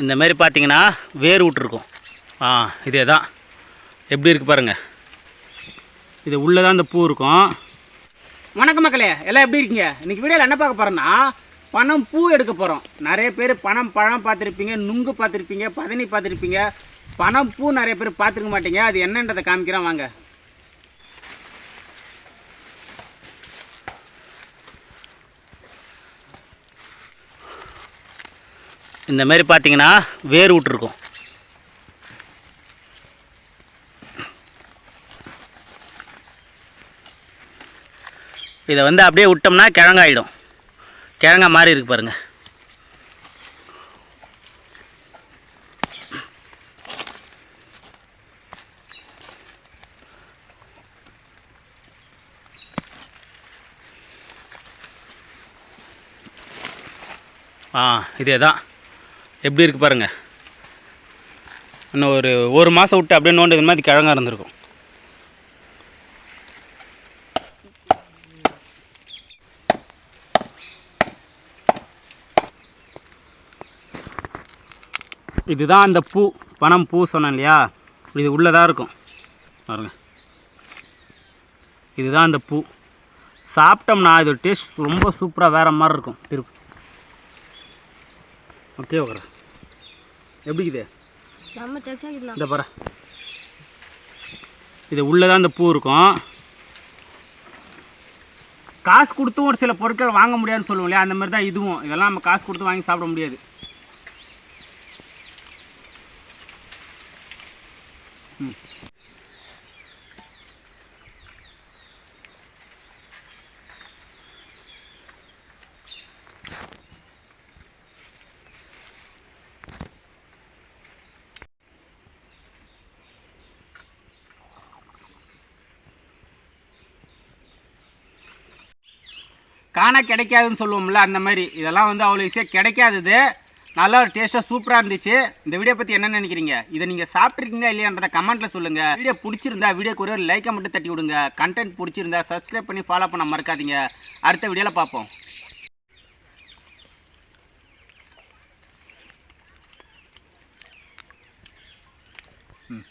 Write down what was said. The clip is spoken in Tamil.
இந்த மாதிரி பார்த்தீங்கன்னா வேர் விட்டுருக்கும் ஆ இதே தான். எப்படி இருக்குது பாருங்கள் இது உள்ளே தான் இந்த பூ இருக்கும். வணக்கம் மக்களே எல்லாம் எப்படி இருக்கீங்க? இன்றைக்கி வீடியோவில் என்ன பார்க்க போகிறோன்னா பணம் பூ எடுக்க போகிறோம் நிறைய பேர் பணம் பழம் பார்த்துருப்பீங்க நுங்கு பார்த்துருப்பீங்க பதனி பார்த்துருப்பீங்க. பணம் பூ நிறைய பேர் பார்த்துருக்க மாட்டீங்க. அது என்னன்றதை காமிக்கிறேன் வாங்க. இந்த மாதிரி பார்த்தீங்கன்னா வேர் விட்டுருக்கும் இதை வந்து அப்படியே விட்டோம்னா கிழங்காயிடும். கிழங்கா மாதிரி இருக்கு பாருங்கள் ஆ இதே தான் எப்படி இருக்குது பாருங்கள் இன்னும் ஒரு ஒரு மாதம் விட்டு அப்படியே நோண்டு இது மாதிரி கிழங்கா இருந்திருக்கும். இதுதான் அந்த பூ பணம் பூ சொன்னேன் இல்லையா? இது உள்ளதாக இருக்கும். பாருங்க. இதுதான் அந்த பூ. சாப்பிட்டோம்னா இது டேஸ்ட் ரொம்ப சூப்பராக வேறு மாதிரி இருக்கும். திருப்பி ஓகே ஓகே. எப்படி இது? செம்ம இருக்கலாம் இந்த பாரு. இது உள்ளே தான் இந்த பூ இருக்கும். காசு கொடுத்தும் ஒரு சில பொருட்கள் வாங்க முடியாதுன்னு சொல்லுவோம் இல்லையா? அந்த மாதிரி தான் இதுவும். இதெல்லாம் நம்ம காசு கொடுத்து வாங்கி சாப்பிட முடியாது. ம். காண கிடைக்காதுன்னு சொல்லுவோம்ல அந்த மாதிரி. இதெல்லாம் வந்து அவ்வளோ ஈஸியாக கிடைக்காதது. நல்லா ஒரு டேஸ்ட்டாக சூப்பராக இருந்துச்சு. இந்த வீடியோ பற்றி என்ன நினைக்கிறீங்க? இதை நீங்கள் சாப்பிட்ருக்கீங்க இல்லையான்றத கமெண்ட்டில் சொல்லுங்கள் வீடியோ பிடிச்சிருந்தா வீடியோக்கு ஒரு லைக்கை மட்டும் தட்டி விடுங்க. கண்டென்ட் பிடிச்சிருந்தா சப்ஸ்கிரைப் பண்ணி ஃபாலோ பண்ண மறக்காதீங்க. அடுத்த வீடியோவில் பார்ப்போம். ம்.